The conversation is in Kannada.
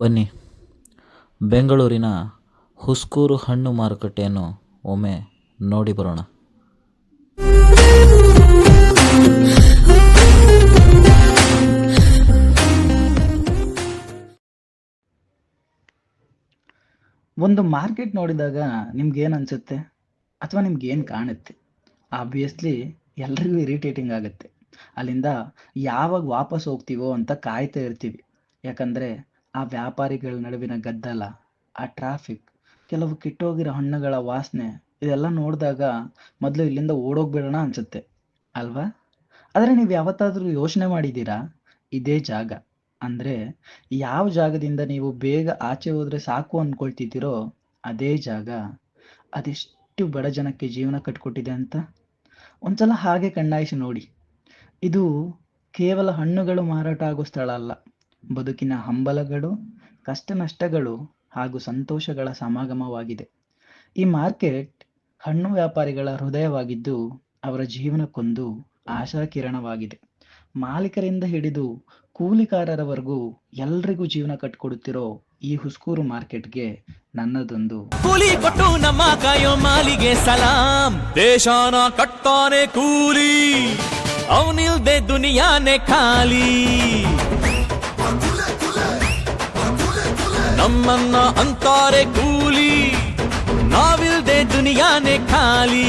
ಬನ್ನಿ. ಬೆಂಗಳೂರಿನ ಹುಸ್ಕೂರು ಹಣ್ಣು ಮಾರುಕಟ್ಟೆಯನ್ನು ಒಮ್ಮೆ ನೋಡಿ ಬರೋಣ. ಒಂದು ಮಾರ್ಕೆಟ್ ನೋಡಿದಾಗ ನಿಮ್ಗೆ ಏನು ಅನ್ಸುತ್ತೆ? ಅಥವಾ ನಿಮ್ಗೆ ಏನು ಕಾಣುತ್ತೆ? ಆಬ್ವಿಯಸ್ಲಿ ಎಲ್ರಿಗೂ ಇರಿಟೇಟಿಂಗ್ ಆಗುತ್ತೆ. ಅಲ್ಲಿಂದ ಯಾವಾಗ ವಾಪಸ್ ಹೋಗ್ತೀವೋ ಅಂತ ಕಾಯ್ತಾ ಇರ್ತೀವಿ. ಯಾಕಂದರೆ ಆ ವ್ಯಾಪಾರಿಗಳ ನಡುವಿನ ಗದ್ದಲ, ಆ ಟ್ರಾಫಿಕ್ ಕೆಲವು ಕಿಟ್ಟೋಗಿರೋ ಹಣ್ಣುಗಳ ವಾಸನೆ, ಇದೆಲ್ಲ ನೋಡಿದಾಗ ಮೊದಲು ಇಲ್ಲಿಂದ ಓಡೋಗ್ಬಿಡೋಣ ಅನ್ಸುತ್ತೆ. ಅಲ್ವಾ? ಆದರೆ ನೀವು ಯಾವತ್ತಾದರೂ ಯೋಚನೆ ಮಾಡಿದ್ದೀರಾ? ಇದೇ ಜಾಗ. ಅಂದರೆ ಯಾವ ಜಾಗದಿಂದ ನೀವು ಬೇಗ ಆಚೆ ಹೋದರೆ ಸಾಕು ಅಂದ್ಕೊಳ್ತಿದ್ದೀರೋ ಅದೇ ಜಾಗ. ಅದೆಷ್ಟು ಬಡ ಜನಕ್ಕೆ ಜೀವನ ಕಟ್ಕೊಟ್ಟಿದೆ ಅಂತ? ಒಂದ್ಸಲ ಹಾಗೆ ಕಣ್ಣಾಯಿಸಿ ನೋಡಿ. ಇದು ಕೇವಲ ಹಣ್ಣುಗಳು ಮಾರಾಟ ಆಗೋ ಸ್ಥಳ ಅಲ್ಲ. ಬದುಕಿನ ಹಂಬಲಗಳು ಕಷ್ಟ ನಷ್ಟಗಳು ಹಾಗೂ ಸಂತೋಷಗಳ ಸಮಾಗಮವಾಗಿದೆ. ಈ ಮಾರ್ಕೆಟ್ ಹಣ್ಣು ವ್ಯಾಪಾರಿಗಳ ಹೃದಯವಾಗಿದ್ದು, ಅವರ ಜೀವನಕ್ಕೊಂದು ಆಶಾಕಿರಣವಾಗಿದೆ. ಮಾಲೀಕರಿಂದ ಹಿಡಿದು ಕೂಲಿಕಾರರವರೆಗೂ ಎಲ್ರಿಗೂ ಜೀವನ ಕಟ್ಕೊಡುತ್ತಿರೋ ಈ ಹುಸ್ಕೂರು ಮಾರ್ಕೆಟ್ಗೆ ನನ್ನದೊಂದು ಕೂಲಿ ಕೊಟ್ಟು ನಮ್ಮ ಕಾಯೋ ಮಾಲಿಗೆ ಸಲಾಂ. ದೇಶಾನ ಕಟ್ತಾನೆ ಕೂಲಿ. ಅವನಿಲ್ದೆ ದುನಿಯಾನೆ ಖಾಲಿ. ನಮ್ಮನ್ನ ಅಂತಾರೆ ಕೂಲಿ ನಾವಿಲ್ದೆ ದುನಿಯಾನೆ ಖಾಲಿ